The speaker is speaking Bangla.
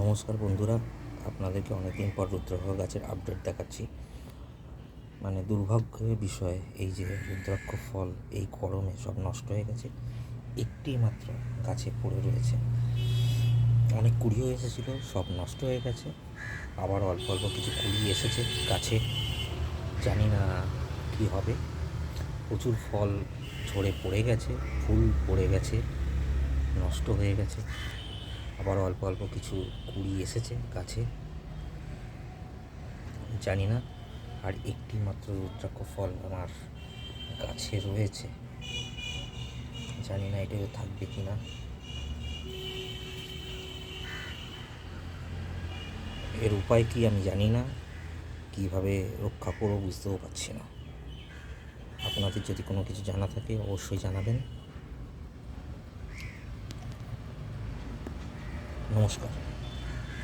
নমস্কার বন্ধুরা, আপনাদেরকে অনেকদিন পর রুদ্রাক্ষ গাছের আপডেট দেখাচ্ছি। মানে দুর্ভাগ্যের বিষয় এই যে রুদ্রাক্ষ ফল, এই গরমে সব নষ্ট হয়ে গেছে একটি মাত্র গাছে পড়ে রয়েছে। অনেক কুড়িও এসেছিল, সব নষ্ট হয়ে গেছে। আবার অল্প অল্প কিছু কুড়ি এসেছে গাছে। জানি না কী হবে। প্রচুর ফল ঝরে পড়ে গেছে, ফুল পড়ে গেছে, নষ্ট হয়ে গেছে। আবার অল্প অল্প কিছু কুড়ি এসেছে গাছে। জানি না, আর একটি মাত্র রুদ্রাক্ষ ফল আমার গাছে রয়েছে। জানি না এটাও থাকবে কি না। এর উপায় কি আমি জানি না, কীভাবে রক্ষা করব বুঝতেও পারছি না। আপনাদের যদি কোনো কিছু জানা থাকে অবশ্যই জানাবেন। নমস্কার